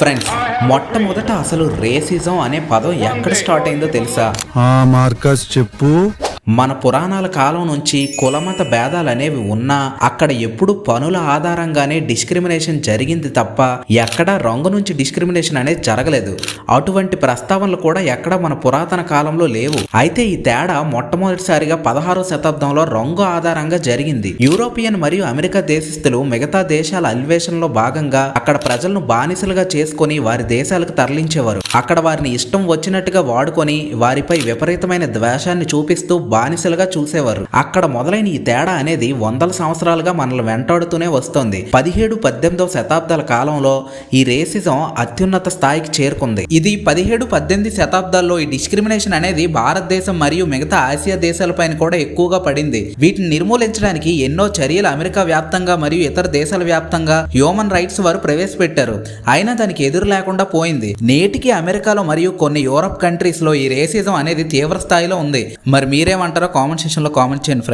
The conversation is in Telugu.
ఫ్రెండ్స్ మొట్టమొదట అసలు రేసిజం అనే పదం ఎక్కడ స్టార్ట్ అయిందో తెలుసా? ఆ మార్కస్ చెప్పు. మన పురాణాల కాలం నుంచి కులమత భేదాలు అనేవి ఉన్నా అక్కడ ఎప్పుడు పనుల ఆధారంగానే డిస్క్రిమినేషన్ జరిగింది తప్ప ఎక్కడా రంగు నుంచి డిస్క్రిమినేషన్ అనేది జరగలేదు. అటువంటి ప్రస్తావనలు కూడా ఎక్కడ మన పురాతన కాలంలో లేవు. అయితే ఈ తేడా మొట్టమొదటిసారిగా పదహారో శతాబ్దంలో రంగు ఆధారంగా జరిగింది. యూరోపియన్ మరియు అమెరికా దేశస్థులు మిగతా దేశాల అన్వేషణలో భాగంగా అక్కడ ప్రజలను బానిసలుగా చేసుకొని వారి దేశాలకు తరలించేవారు. అక్కడ వారిని ఇష్టం వచ్చినట్టుగా వాడుకొని వారిపై విపరీతమైన ద్వేషాన్ని చూపిస్తూ బానిసలుగా చూసేవారు. అక్కడ మొదలైన ఈ తేడా అనేది వందల సంవత్సరాలుగా మనల్ని వెంటాడుతూనే వస్తుంది. పదిహేడు పద్దెనిమిదవ శతాబ్దాల కాలంలో ఈ రేసిజం అత్యున్నత స్థాయికి చేరుకుంది. ఇది పదిహేడు పద్దెనిమిది శతాబ్దాల్లో ఈ డిస్క్రిమినేషన్ అనేది భారతదేశం మరియు మిగతా ఆసియా దేశాలపైన కూడా ఎక్కువగా పడింది. వీటిని నిర్మూలించడానికి ఎన్నో చర్యలు అమెరికా వ్యాప్తంగా మరియు ఇతర దేశాల వ్యాప్తంగా హ్యూమన్ రైట్స్ వారు ప్రవేశపెట్టారు. అయినా దానికి ఎదురు లేకుండా పోయింది. నేటికి అమెరికాలో మరియు కొన్ని యూరప్ కంట్రీస్లో ఈ రేసిజం అనేది తీవ్ర స్థాయిలో ఉంది. మరి మీరేమంటారో? కామెంట్ సెక్షన్లో కామెంట్ చేయండి ఫ్రెండ్స్